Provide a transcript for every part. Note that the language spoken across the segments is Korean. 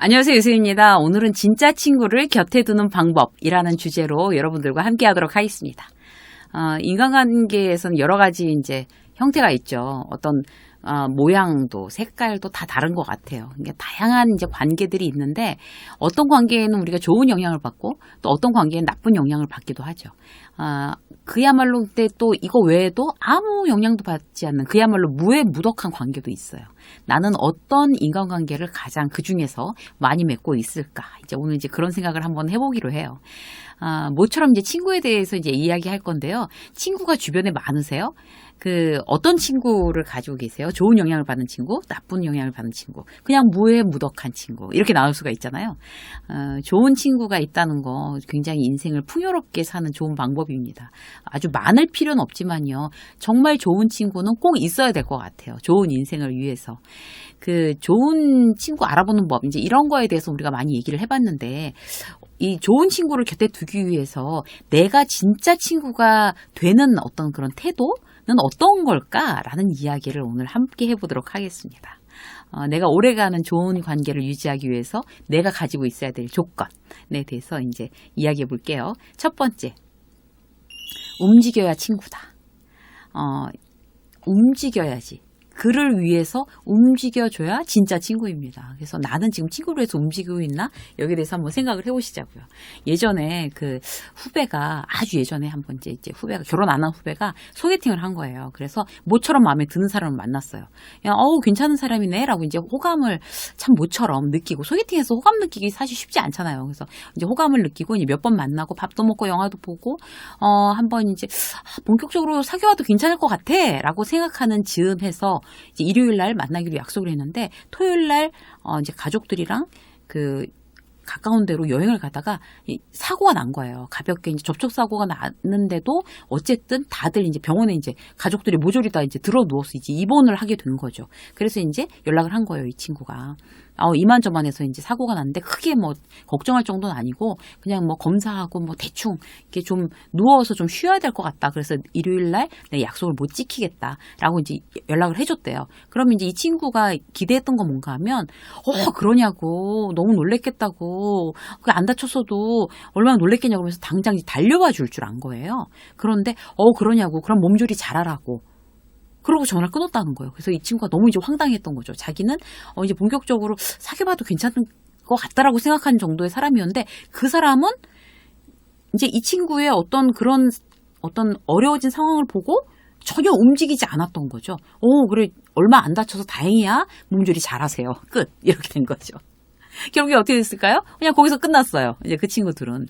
안녕하세요. 유수입니다. 오늘은 진짜 친구를 곁에 두는 방법이라는 주제로 여러분들과 함께 하도록 하겠습니다. 어, 인간관계에서는 여러 가지 이제 형태가 있죠. 어떤 어, 모양도 색깔도 다 다른 것 같아요. 그러니까 다양한 이제 관계들이 있는데 어떤 관계에는 우리가 좋은 영향을 받고 또 어떤 관계에는 나쁜 영향을 받기도 하죠. 아, 그야말로 근데 또 이거 외에도 아무 영향도 받지 않는 그야말로 무해무덕한 관계도 있어요. 나는 어떤 인간관계를 가장 그 중에서 많이 맺고 있을까? 이제 오늘 이제 그런 생각을 한번 해보기로 해요. 아, 모처럼 이제 친구에 대해서 이제 이야기할 건데요. 친구가 주변에 많으세요? 그 어떤 친구를 가지고 계세요? 좋은 영향을 받는 친구, 나쁜 영향을 받는 친구, 그냥 무해무덕한 친구 이렇게 나올 수가 있잖아요. 어, 좋은 친구가 있다는 거 굉장히 인생을 풍요롭게 사는 좋은 방법입니다. 아주 많을 필요는 없지만요. 정말 좋은 친구는 꼭 있어야 될 것 같아요. 좋은 인생을 위해서. 그 좋은 친구 알아보는 법 이제 이런 거에 대해서 우리가 많이 얘기를 해봤는데 이 좋은 친구를 곁에 두기 위해서 내가 진짜 친구가 되는 어떤 그런 태도 는 어떤 걸까라는 이야기를 오늘 함께 해보도록 하겠습니다. 어, 내가 오래가는 좋은 관계를 유지하기 위해서 내가 가지고 있어야 될 조건에 대해서 이제 이야기해 볼게요. 첫 번째, 움직여야 친구다. 어, 움직여야지. 그를 위해서 움직여줘야 진짜 친구입니다. 그래서 나는 지금 친구를 위해서 움직이고 있나? 여기에 대해서 한번 생각을 해보시자고요. 예전에 그 후배가 아주 예전에 한번 이제, 이제 후배가 결혼 안 한 후배가 소개팅을 한 거예요. 그래서 모처럼 마음에 드는 사람을 만났어요. 야, 어우 괜찮은 사람이네라고 이제 호감을 참 모처럼 느끼고 소개팅에서 호감 느끼기 사실 쉽지 않잖아요. 그래서 이제 호감을 느끼고 이제 몇 번 만나고 밥도 먹고 영화도 보고 어 한번 이제 아, 본격적으로 사귀어도 괜찮을 것 같아라고 생각하는 즈음해서 이제 일요일 날 만나기로 약속을 했는데 토요일 날 어, 이제 가족들이랑 그 가까운 데로 여행을 가다가 사고가 난 거예요. 가볍게 이제 접촉 사고가 났는데도 어쨌든 다들 이제 병원에 이제 가족들이 모조리 다 이제 들어 누워서 이제 입원을 하게 된 거죠. 그래서 이제 연락을 한 거예요, 이 친구가. 어, 이만저만해서 이제 사고가 났는데 크게 뭐 걱정할 정도는 아니고 그냥 뭐 검사하고 뭐 대충 이렇게 좀 누워서 좀 쉬어야 될 것 같다. 그래서 일요일 날 내 약속을 못 지키겠다라고 이제 연락을 해줬대요. 그러면 이제 이 친구가 기대했던 건 뭔가 하면 어 그러냐고 너무 놀랬겠다고 그게 안 다쳤어도 얼마나 놀랬겠냐고 그러면서 당장 달려와 줄 줄 안 거예요. 그런데 어 그러냐고 그럼 몸조리 잘하라고 그러고 전화를 끊었다는 거예요. 그래서 이 친구가 너무 이제 황당했던 거죠. 자기는 어 이제 본격적으로 사귀어봐도 괜찮은 것 같다라고 생각하는 정도의 사람이었는데 그 사람은 이제 이 친구의 어떤 그런 어떤 어려워진 상황을 보고 전혀 움직이지 않았던 거죠. 오, 그래, 얼마 안 다쳐서 다행이야. 몸조리 잘하세요. 끝. 이렇게 된 거죠. 결국에 어떻게 됐을까요? 그냥 거기서 끝났어요. 이제 그 친구들은.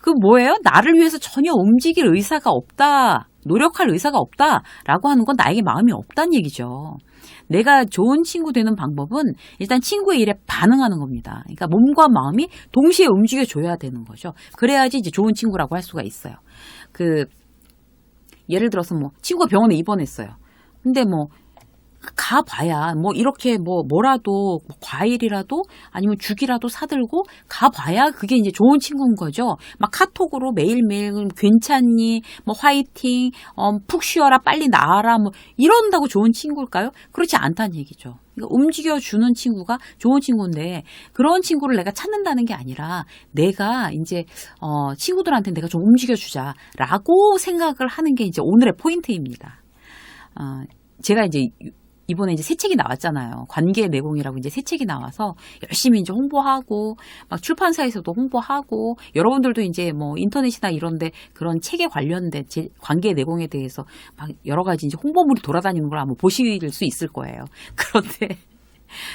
그 뭐예요? 나를 위해서 전혀 움직일 의사가 없다. 노력할 의사가 없다라고 하는 건 나에게 마음이 없다는 얘기죠. 내가 좋은 친구 되는 방법은 일단 친구의 일에 반응하는 겁니다. 그러니까 몸과 마음이 동시에 움직여 줘야 되는 거죠. 그래야지 이제 좋은 친구라고 할 수가 있어요. 그 예를 들어서 뭐 친구가 병원에 입원했어요. 근데 뭐 가봐야 뭐 이렇게 뭐 뭐라도 뭐 과일이라도 아니면 죽이라도 사들고 가봐야 그게 이제 좋은 친구인 거죠. 막 카톡으로 매일매일 괜찮니 뭐 화이팅 어, 푹 쉬어라 빨리 나와라 뭐 이런다고 좋은 친구일까요? 그렇지 않다는 얘기죠. 그러니까 움직여주는 친구가 좋은 친구인데 그런 친구를 내가 찾는다는 게 아니라 내가 이제 어, 친구들한테 내가 좀 움직여주자라고 생각을 하는 게 이제 오늘의 포인트입니다. 어, 제가 이제 이번에 이제 새 책이 나왔잖아요. 관계 내공이라고 이제 새 책이 나와서 열심히 이제 홍보하고 막 출판사에서도 홍보하고 여러분들도 이제 뭐 인터넷이나 이런데 그런 책에 관련된 제 관계 내공에 대해서 막 여러 가지 이제 홍보물이 돌아다니는 걸 아마 보실 수 있을 거예요. 그런데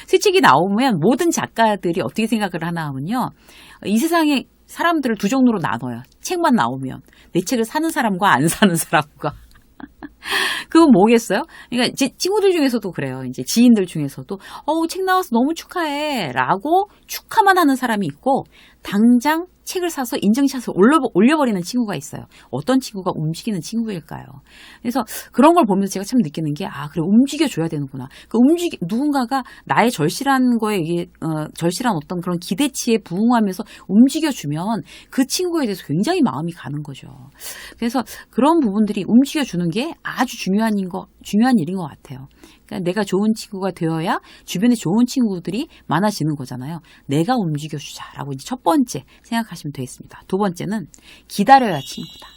새 책이 나오면 모든 작가들이 어떻게 생각을 하나 하면요. 이 세상에 사람들을 두 종류로 나눠요. 책만 나오면 내 책을 사는 사람과 안 사는 사람과 그건 뭐겠어요? 그러니까 제 친구들 중에서도 그래요. 이제 지인들 중에서도 어우 책 나와서 너무 축하해라고 축하만 하는 사람이 있고 당장 책을 사서 인증샷을 올려, 올려버리는 친구가 있어요. 어떤 친구가 움직이는 친구일까요? 그래서 그런 걸 보면서 제가 참 느끼는 게, 아, 그래, 움직여줘야 되는구나. 그 움직이, 누군가가 나의 절실한 거에, 이게, 어, 절실한 어떤 그런 기대치에 부응하면서 움직여주면 그 친구에 대해서 굉장히 마음이 가는 거죠. 그래서 그런 부분들이 움직여주는 게 아주 중요한 인 거, 중요한 일인 것 같아요. 그러니까 내가 좋은 친구가 되어야 주변에 좋은 친구들이 많아지는 거잖아요. 내가 움직여주자라고 이제 첫 번째 생각하시면 되겠습니다. 두 번째는 기다려야 친구다.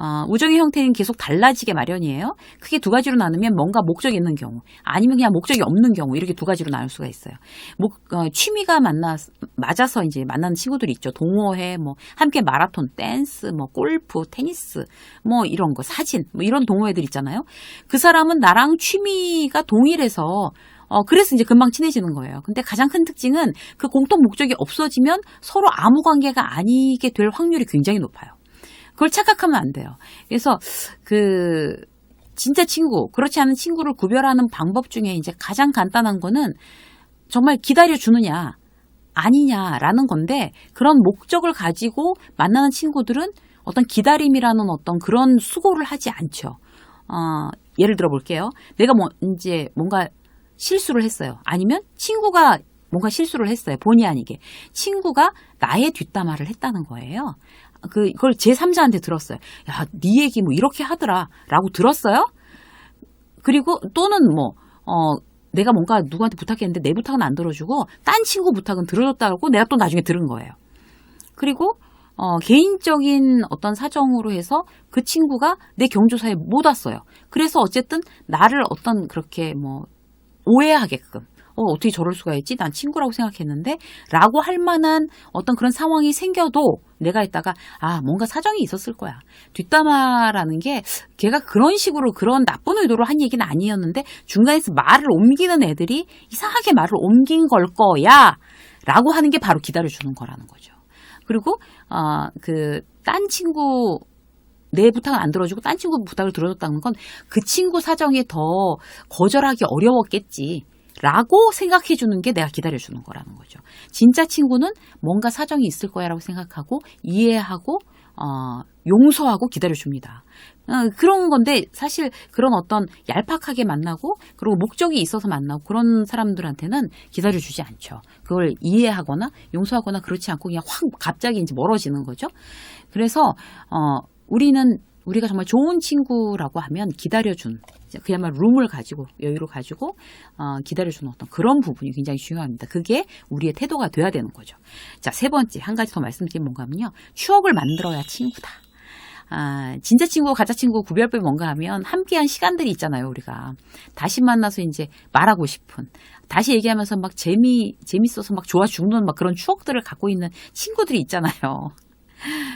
어, 우정의 형태는 계속 달라지게 마련이에요. 크게 두 가지로 나누면 뭔가 목적이 있는 경우, 아니면 그냥 목적이 없는 경우 이렇게 두 가지로 나눌 수가 있어요. 목, 어, 취미가 만나 맞아서 이제 만나는 친구들이 있죠. 동호회, 뭐 함께 마라톤, 댄스, 뭐 골프, 테니스, 뭐 이런 거, 사진, 뭐 이런 동호회들 있잖아요. 그 사람은 나랑 취미가 동일해서 어, 그래서 이제 금방 친해지는 거예요. 근데 가장 큰 특징은 그 공통 목적이 없어지면 서로 아무 관계가 아니게 될 확률이 굉장히 높아요. 그걸 착각하면 안 돼요. 그래서 그 진짜 친구, 그렇지 않은 친구를 구별하는 방법 중에 이제 가장 간단한 거는 정말 기다려 주느냐 아니냐라는 건데 그런 목적을 가지고 만나는 친구들은 어떤 기다림이라는 어떤 그런 수고를 하지 않죠. 어, 예를 들어 볼게요. 내가 뭐 이제 뭔가 실수를 했어요. 아니면 친구가 뭔가 실수를 했어요. 본의 아니게. 친구가 나의 뒷담화를 했다는 거예요. 그, 그걸 제3자한테 들었어요. 야, 네 얘기 뭐 이렇게 하더라. 라고 들었어요? 그리고 또는 뭐, 어, 내가 뭔가 누구한테 부탁했는데 내 부탁은 안 들어주고 딴 친구 부탁은 들어줬다고 내가 또 나중에 들은 거예요. 그리고 어, 개인적인 어떤 사정으로 해서 그 친구가 내 경조사에 못 왔어요. 그래서 어쨌든 나를 어떤 그렇게 뭐 오해하게끔 어, 어떻게 저럴 수가 있지? 난 친구라고 생각했는데 라고 할 만한 어떤 그런 상황이 생겨도 내가 있다가 아 뭔가 사정이 있었을 거야. 뒷담화라는 게 걔가 그런 식으로 그런 나쁜 의도로 한 얘기는 아니었는데 중간에서 말을 옮기는 애들이 이상하게 말을 옮긴 걸 거야 라고 하는 게 바로 기다려주는 거라는 거죠. 그리고 어, 그 딴 친구 내 부탁을 안 들어주고 딴 친구 부탁을 들어줬다는 건 그 친구 사정이 더 거절하기 어려웠겠지. 라고 생각해 주는 게 내가 기다려 주는 거라는 거죠. 진짜 친구는 뭔가 사정이 있을 거야라고 생각하고 이해하고 어, 용서하고 기다려 줍니다. 어, 그런 건데 사실 그런 어떤 얄팍하게 만나고 그리고 목적이 있어서 만나고 그런 사람들한테는 기다려 주지 않죠. 그걸 이해하거나 용서하거나 그렇지 않고 그냥 확 갑자기 이제 멀어지는 거죠. 그래서 어, 우리는 우리가 정말 좋은 친구라고 하면 기다려준 그야말로 룸을 가지고 여유를 가지고 어, 기다려주는 어떤 그런 부분이 굉장히 중요합니다. 그게 우리의 태도가 돼야 되는 거죠. 자 세 번째 한 가지 더 말씀드리면 뭔가 하면요 추억을 만들어야 친구다. 아, 진짜 친구, 가짜 친구 구별법이 뭔가 하면 함께한 시간들이 있잖아요, 우리가. 다시 만나서 이제 말하고 싶은. 다시 얘기하면서 막 재미, 재밌어서 막 좋아 죽는 막 그런 추억들을 갖고 있는 친구들이 있잖아요.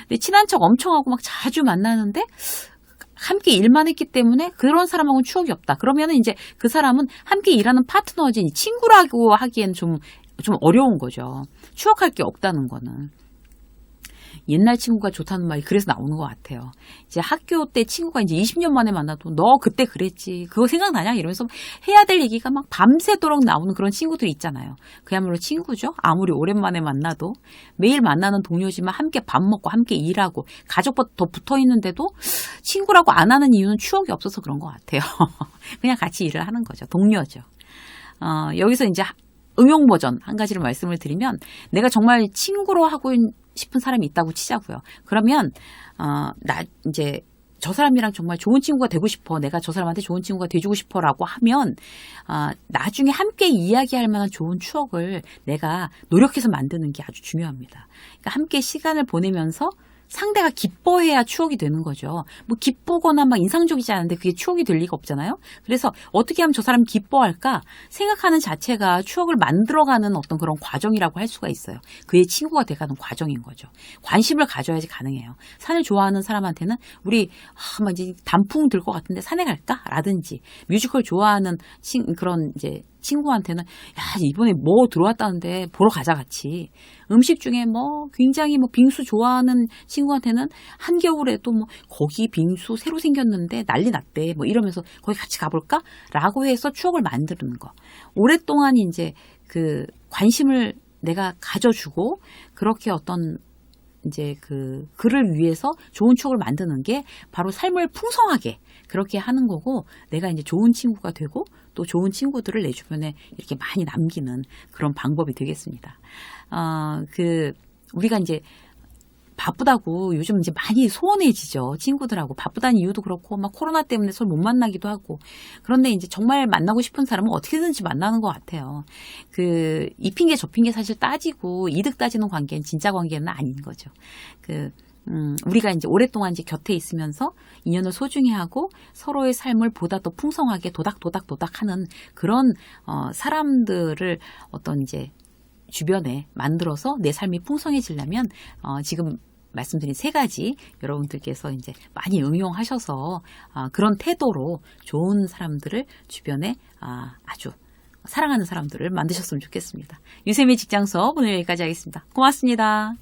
근데 친한 척 엄청 하고 막 자주 만나는데 함께 일만 했기 때문에 그런 사람하고는 추억이 없다. 그러면은 이제 그 사람은 함께 일하는 파트너지 친구라고 하기엔 좀, 좀 어려운 거죠. 추억할 게 없다는 거는. 옛날 친구가 좋다는 말이 그래서 나오는 것 같아요. 이제 학교 때 친구가 이제 20년 만에 만나도 너 그때 그랬지. 그거 생각나냐? 이러면서 해야 될 얘기가 막 밤새도록 나오는 그런 친구들이 있잖아요. 그야말로 친구죠. 아무리 오랜만에 만나도 매일 만나는 동료지만 함께 밥 먹고 함께 일하고 가족보다 더 붙어 있는데도 친구라고 안 하는 이유는 추억이 없어서 그런 것 같아요. 그냥 같이 일을 하는 거죠. 동료죠. 어, 여기서 이제 응용 버전 한 가지를 말씀을 드리면 내가 정말 친구로 하고 싶은 사람이 있다고 치자고요. 그러면 어, 나 이제 저 사람이랑 정말 좋은 친구가 되고 싶어. 내가 저 사람한테 좋은 친구가 돼주고 싶어라고 하면 어, 나중에 함께 이야기할 만한 좋은 추억을 내가 노력해서 만드는 게 아주 중요합니다. 그러니까 함께 시간을 보내면서 상대가 기뻐해야 추억이 되는 거죠. 뭐 기쁘거나 막 인상적이지 않은데 그게 추억이 될 리가 없잖아요. 그래서 어떻게 하면 저 사람이 기뻐할까 생각하는 자체가 추억을 만들어가는 어떤 그런 과정이라고 할 수가 있어요. 그의 친구가 돼가는 과정인 거죠. 관심을 가져야지 가능해요. 산을 좋아하는 사람한테는 우리 아, 막 이제 단풍 들 것 같은데 산에 갈까? 라든지 뮤지컬 좋아하는 친, 그런 이제 친구한테는 야 이번에 뭐 들어왔다는데 보러 가자 같이. 음식 중에 뭐 굉장히 뭐 빙수 좋아하는 친구한테는 한겨울에도 뭐 거기 빙수 새로 생겼는데 난리 났대. 뭐 이러면서 거기 같이 가볼까라고 해서 추억을 만드는 거. 오랫동안 이제 그 관심을 내가 가져주고 그렇게 어떤 이제 그 그를 위해서 좋은 추억을 만드는 게 바로 삶을 풍성하게 그렇게 하는 거고 내가 이제 좋은 친구가 되고 또 좋은 친구들을 내 주변에 이렇게 많이 남기는 그런 방법이 되겠습니다. 어, 그 우리가 이제 바쁘다고 요즘 이제 많이 소원해지죠. 친구들하고. 바쁘다는 이유도 그렇고, 막 코로나 때문에 서로 못 만나기도 하고. 그런데 이제 정말 만나고 싶은 사람은 어떻게든지 만나는 것 같아요. 그, 이 핑계 저 핑계 사실 따지고 이득 따지는 관계는 진짜 관계는 아닌 거죠. 그, 음, 우리가 이제 오랫동안 이제 곁에 있으면서 인연을 소중히 하고 서로의 삶을 보다 더 풍성하게 도닥도닥도닥 하는 그런, 어, 사람들을 어떤 이제 주변에 만들어서 내 삶이 풍성해지려면 어, 지금 말씀드린 세 가지 여러분들께서 이제 많이 응용하셔서 어, 그런 태도로 좋은 사람들을 주변에 아, 아주 사랑하는 사람들을 만드셨으면 좋겠습니다. 유세미 직장 수업 오늘 여기까지 하겠습니다. 고맙습니다.